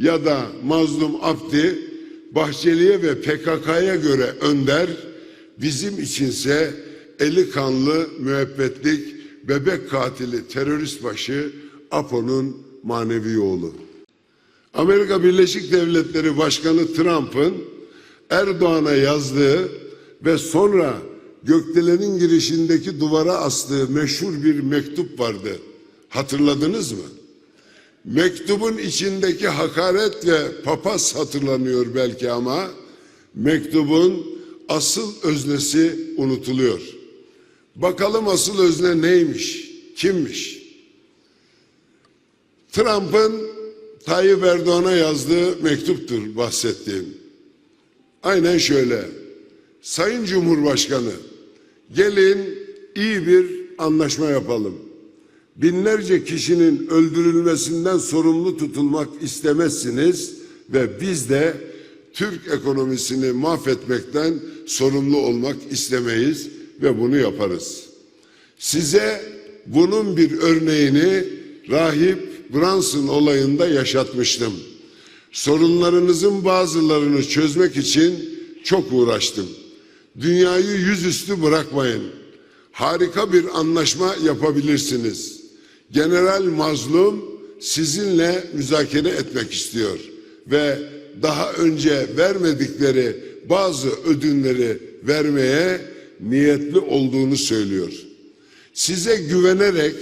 ya da Mazlum Abdi, Bahçeli'ye ve PKK'ya göre önder, bizim içinse eli kanlı müebbetlik bebek katili terörist başı Apo'nun manevi oğlu. Amerika Birleşik Devletleri Başkanı Trump'ın Erdoğan'a yazdığı ve sonra gökdelenin girişindeki duvara astığı meşhur bir mektup vardı. Hatırladınız mı? Mektubun içindeki hakaret ve papaz hatırlanıyor belki ama mektubun asıl öznesi unutuluyor. Bakalım asıl özne neymiş? Kimmiş? Trump'ın Tayyip Erdoğan'a yazdığı mektuptur bahsettiğim. Aynen şöyle. Sayın Cumhurbaşkanı, gelin iyi bir anlaşma yapalım. Binlerce kişinin öldürülmesinden sorumlu tutulmak istemezsiniz ve biz de Türk ekonomisini mahvetmekten sorumlu olmak istemeyiz ve bunu yaparız. Size bunun bir örneğini rahip Branson olayında yaşatmıştım. Sorunlarınızın bazılarını çözmek için çok uğraştım. Dünyayı yüzüstü bırakmayın. Harika bir anlaşma yapabilirsiniz. General Mazlum sizinle müzakere etmek istiyor ve daha önce vermedikleri bazı ödünleri vermeye niyetli olduğunu söylüyor. Size güvenerek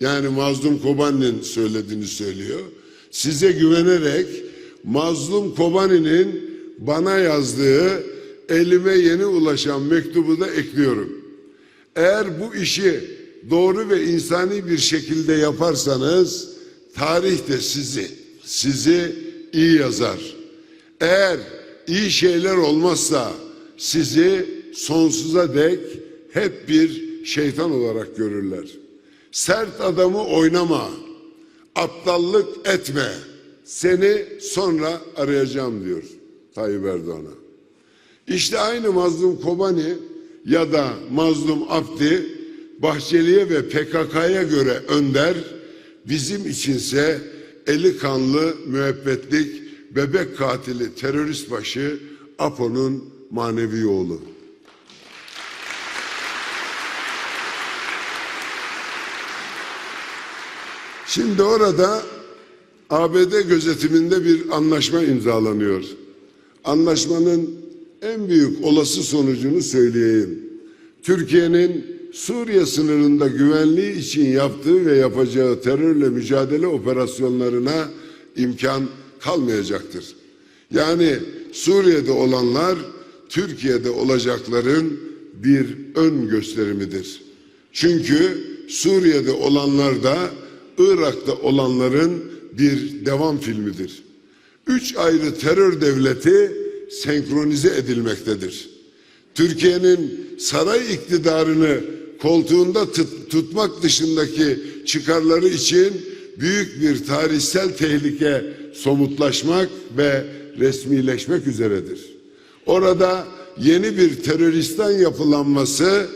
yani Mazlum Kobani'nin söylediğini söylüyor. Size güvenerek Mazlum Kobani'nin bana yazdığı elime yeni ulaşan mektubu da ekliyorum. Eğer bu işi doğru ve insani bir şekilde yaparsanız tarih de sizi sizi iyi yazar. Eğer iyi şeyler olmazsa sizi sonsuza dek hep bir şeytan olarak görürler. Sert adamı oynama, aptallık etme. Seni sonra arayacağım diyor Tayyip Erdoğan'a. İşte aynı Mazlum Kobani ya da Mazlum Abdi Bahçeli'ye ve PKK'ya göre önder, bizim içinse eli kanlı müebbetlik bebek katili terörist başı Apo'nun manevi oğlu. Şimdi orada ABD gözetiminde bir anlaşma imzalanıyor. Anlaşmanın en büyük olası sonucunu söyleyeyim. Türkiye'nin Suriye sınırında güvenliği için yaptığı ve yapacağı terörle mücadele operasyonlarına imkan kalmayacaktır. Yani Suriye'de olanlar Türkiye'de olacakların bir ön gösterimidir. Çünkü Suriye'de olanlar da Irak'ta olanların bir devam filmidir. Üç ayrı terör devleti senkronize edilmektedir. Türkiye'nin saray iktidarını koltuğunda tut- tutmak dışındaki çıkarları için büyük bir tarihsel tehlike somutlaşmak ve resmileşmek üzeredir. Orada yeni bir teröristan yapılanması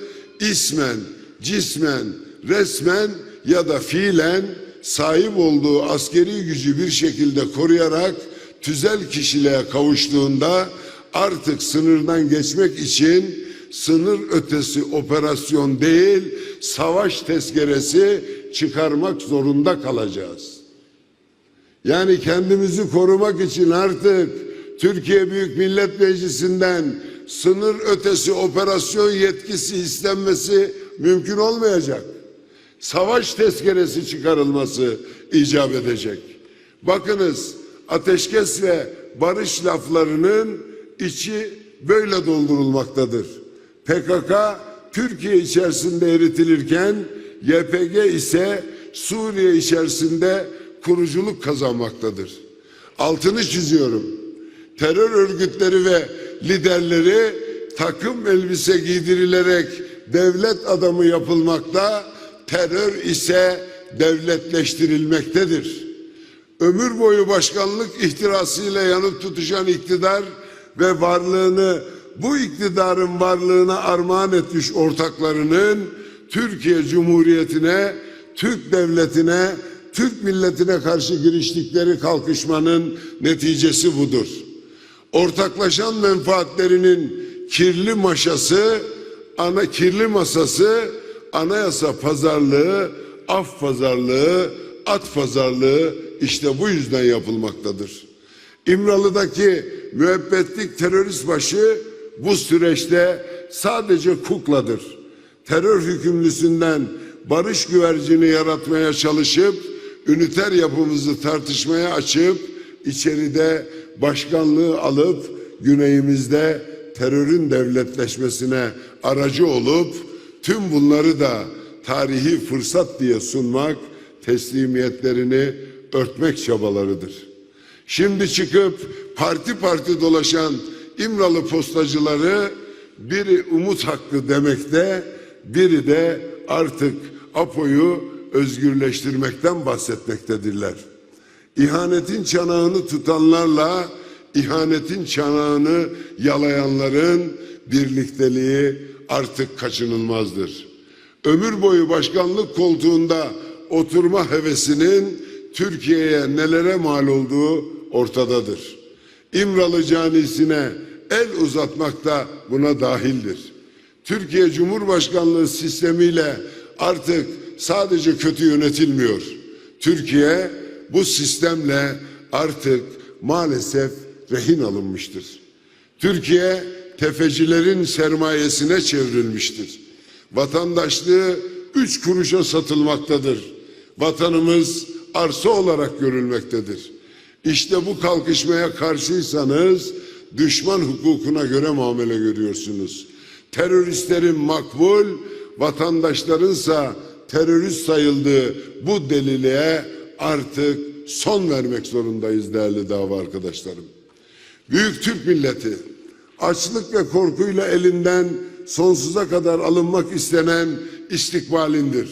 ismen, cismen, resmen ya da fiilen sahip olduğu askeri gücü bir şekilde koruyarak tüzel kişiliğe kavuştuğunda artık sınırdan geçmek için sınır ötesi operasyon değil savaş tezkeresi çıkarmak zorunda kalacağız. Yani kendimizi korumak için artık Türkiye Büyük Millet Meclisi'nden sınır ötesi operasyon yetkisi istenmesi mümkün olmayacak. Savaş tezkeresi çıkarılması icap edecek. Bakınız ateşkes ve barış laflarının içi böyle doldurulmaktadır. PKK Türkiye içerisinde eritilirken YPG ise Suriye içerisinde kuruculuk kazanmaktadır. Altını çiziyorum. Terör örgütleri ve liderleri takım elbise giydirilerek devlet adamı yapılmakta, terör ise devletleştirilmektedir. Ömür boyu başkanlık ihtirasıyla yanıp tutuşan iktidar ve varlığını bu iktidarın varlığına armağan etmiş ortaklarının Türkiye Cumhuriyeti'ne, Türk devletine Türk milletine karşı giriştikleri kalkışmanın neticesi budur. Ortaklaşan menfaatlerinin kirli maşası, ana kirli masası, anayasa pazarlığı, af pazarlığı, at pazarlığı işte bu yüzden yapılmaktadır. İmralı'daki müebbetlik terörist başı bu süreçte sadece kukladır. Terör hükümlüsünden barış güvercini yaratmaya çalışıp üniter yapımızı tartışmaya açıp içeride başkanlığı alıp güneyimizde terörün devletleşmesine aracı olup tüm bunları da tarihi fırsat diye sunmak teslimiyetlerini örtmek çabalarıdır. Şimdi çıkıp parti parti dolaşan İmralı postacıları biri umut hakkı demekte, biri de artık APO'yu özgürleştirmekten bahsetmektedirler. İhanetin çanağını tutanlarla ihanetin çanağını yalayanların birlikteliği artık kaçınılmazdır. Ömür boyu başkanlık koltuğunda oturma hevesinin Türkiye'ye nelere mal olduğu ortadadır. İmralı canisine el uzatmak da buna dahildir. Türkiye Cumhurbaşkanlığı sistemiyle artık sadece kötü yönetilmiyor. Türkiye bu sistemle artık maalesef rehin alınmıştır. Türkiye tefecilerin sermayesine çevrilmiştir. Vatandaşlığı üç kuruşa satılmaktadır. Vatanımız arsa olarak görülmektedir. İşte bu kalkışmaya karşıysanız düşman hukukuna göre muamele görüyorsunuz. Teröristlerin makbul, vatandaşlarınsa terörist sayıldığı bu deliliğe artık son vermek zorundayız değerli dava arkadaşlarım. Büyük Türk milleti açlık ve korkuyla elinden sonsuza kadar alınmak istenen istikbalindir.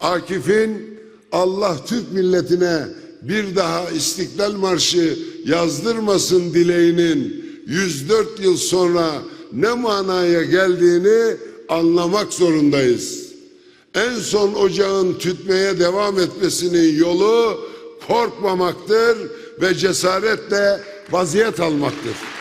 Akif'in Allah Türk milletine bir daha İstiklal Marşı yazdırmasın dileğinin 104 yıl sonra ne manaya geldiğini anlamak zorundayız. En son ocağın tütmeye devam etmesinin yolu korkmamaktır ve cesaretle vaziyet almaktır.